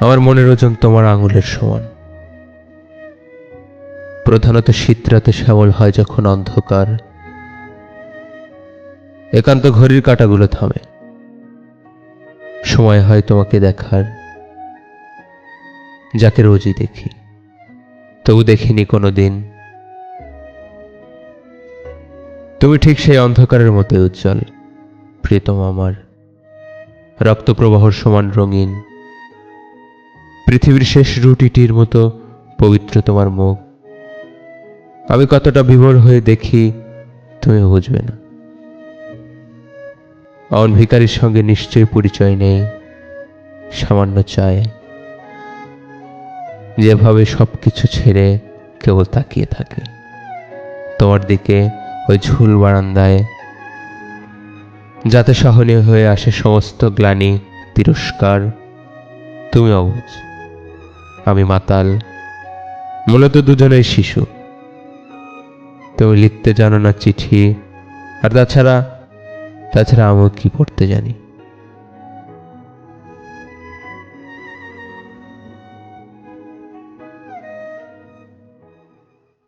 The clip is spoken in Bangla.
আমার মনের ওজন তোমার আঙুলের সমান। প্রধানত শীতরাতে শ্যামল হয় যখন অন্ধকার। একান্ত ঘড়ির কাঁটাগুলো থামে। সময় হয় তোমাকে দেখার। যাকে রোজই দেখি, তবু দেখিনি কোনো দিন তুমি ঠিক সেই অন্ধকারের মতো উজ্জ্বল প্রিয়তম আমার। রক্তপ্রবাহর সমান রঙিন। পৃথিবীর শেষ রুটিটির মতো পবিত্র তোমার মুখ। আমি কতটা বিভোর হয়ে দেখি, তুমি বুঝবে না। অন ভিকারির সঙ্গে নিশ্চয়ই পরিচয় নেই, সামান্য চায়। যেভাবে সব কিছু ছেড়ে কেবল তাকিয়ে থাকে। তোমার দিকে ওই ঝুল বারান্দায়, যাতে সহনীয় হয়ে আসে সমস্ত গ্লানি তিরস্কার। তুমি অবুঝ। আমি মাতাল। মূলত দুজনেই শিশু। তুমি লিখতে জানো না চিঠি। আর তাছাড়া তাছাড়া আমি কি পড়তে জানি?